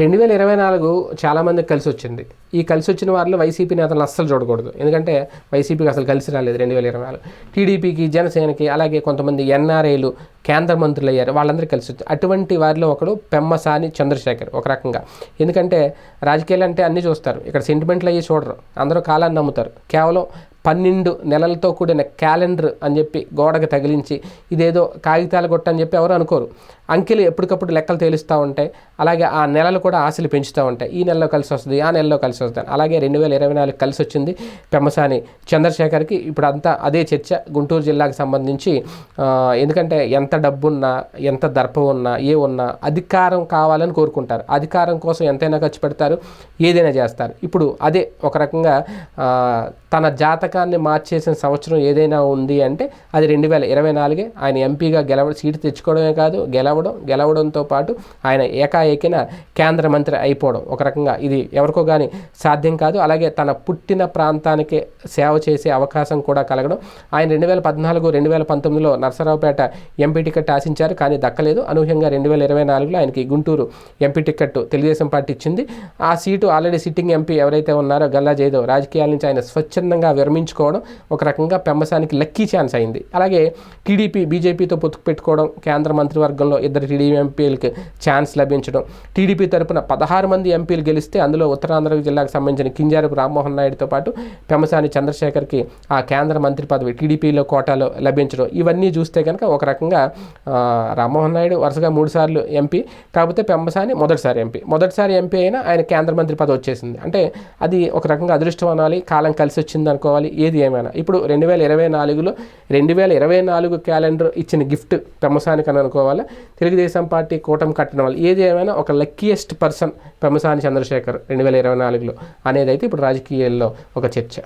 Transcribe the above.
రెండు వేల ఇరవై నాలుగు చాలామందికి కలిసి వచ్చింది ఈ కలిసి వచ్చిన వారిలో వైసీపీ నేతలను అస్సలు చూడకూడదు. ఎందుకంటే వైసీపీకి అసలు కలిసి రాలేదు రెండు వేల ఇరవై నాలుగు. టీడీపీకి జనసేనకి అలాగే కొంతమంది ఎన్ఆర్ఐలు కేంద్ర మంత్రులు అయ్యారు. వాళ్ళందరూ కలిసి వచ్చి అటువంటి వారిలో ఒకడు పెమ్మసాని చంద్రశేఖర్ ఒక రకంగా. ఎందుకంటే రాజకీయాలు అంటే అన్నీ చూస్తారు. ఇక్కడ సెంటిమెంట్లు అయ్యి చూడరు. అందరూ కాలాన్ని నమ్ముతారు. కేవలం పన్నెండు నెలలతో కూడిన క్యాలెండర్ అని చెప్పి గోడకు తగిలించి ఇదేదో కాగితాలు కొట్ట అని చెప్పి ఎవరు అనుకోరు. అంకెలు ఎప్పటికప్పుడు లెక్కలు తేలుస్తూ ఉంటాయి. అలాగే ఆ నెలలు కూడా ఆశలు పెంచుతూ ఉంటాయి. ఈ నెలలో కలిసి వస్తుంది ఆ నెలలో కలిసి వస్తుంది అలాగే రెండు వేల ఇరవై నాలుగు కలిసి వచ్చింది పెమ్మసాని చంద్రశేఖర్కి. ఇప్పుడు అంతా అదే చర్చ గుంటూరు జిల్లాకు సంబంధించి ఎందుకంటే ఎంత డబ్బున్నా ఎంత దర్పం ఉన్నా ఏ ఉన్నా అధికారం కావాలని కోరుకుంటారు. అధికారం కోసం ఎంతైనా ఖర్చు పెడతారు ఏదైనా చేస్తారు. ఇప్పుడు అదే ఒక రకంగా తన జాతకాన్ని మార్చేసిన సంవత్సరం ఏదైనా ఉంది అంటే అది రెండు వేల ఇరవై నాలుగే. ఆయన ఎంపీగా గెలవ సీటు తెచ్చుకోవడమే కాదు గెలవడం గెలవడంతో పాటు ఆయన ఏకాఏకిన కేంద్ర మంత్రి అయిపోవడం. ఒక రకంగా ఇది ఎవరికో కానీ సాధ్యం కాదు. అలాగే తన పుట్టిన ప్రాంతానికి సేవ చేసే అవకాశం కూడా కలగడం. ఆయన రెండు వేల పద్నాలుగు రెండు వేల పంతొమ్మిదిలో నరసరావుపేట ఎంపీ టికెట్ ఆశించారు కానీ దక్కలేదు. అనూహ్యంగా రెండు వేల ఇరవై నాలుగులో ఆయనకి Guntur MP ticket Telugu Desam party ఇచ్చింది. ఆ సీటు ఆల్రెడీ సిట్టింగ్ ఎంపీ ఎవరైతే ఉన్నారో గల్లా జయదేవ్ రాజకీయాల నుంచి ఆయన స్వచ్ఛందంగా విరమించుకోవడం ఒక రకంగా పెంబసానికి లక్కీ ఛాన్స్ అయింది. అలాగే టీడీపీ బీజేపీతో పొత్తుకు పెట్టుకోవడం కేంద్ర మంత్రివర్గంలో ఇద్దరు టీడీపీ ఎంపీలకు ఛాన్స్ లభించడం టీడీపీ తరపున పదహారు మంది ఎంపీలు గెలిస్తే అందులో ఉత్తరాంధ్ర జిల్లాకు సంబంధించిన కింజారపు రామ్మోహన్ నాయుడుతో పాటు పెమ్మసాని చంద్రశేఖర్కి ఆ కేంద్ర మంత్రి పదవి టీడీపీలో కోటాలో లభించడం. ఇవన్నీ చూస్తే కనుక ఒక రకంగా రామ్మోహన్ నాయుడు వరుసగా మూడుసార్లు ఎంపీ కాకపోతే పెమ్మసాని మొదటిసారి ఎంపీ మొదటిసారి ఎంపీ అయినా ఆయన కేంద్ర మంత్రి పదవి వచ్చేసింది. అంటే అది ఒక రకంగా అదృష్టం అనాలి కాలం కలిసి వచ్చింది అనుకోవాలి ఏది ఏమైనా. ఇప్పుడు రెండు వేల ఇరవై నాలుగులో రెండు వేల ఇరవై నాలుగు క్యాలెండర్ ఇచ్చిన గిఫ్ట్ పెంబసానికి అని అనుకోవాలి. తెలుగుదేశం పార్టీ కూటమి కట్టడం వల్ల ఏది ఏమైనా ఒక లక్కీయెస్ట్ పర్సన్ పెమ్మసాని చంద్రశేఖర్ రెండు వేల ఇరవై నాలుగులో అనేది అయితే ఇప్పుడు రాజకీయాల్లో ఒక చర్చ.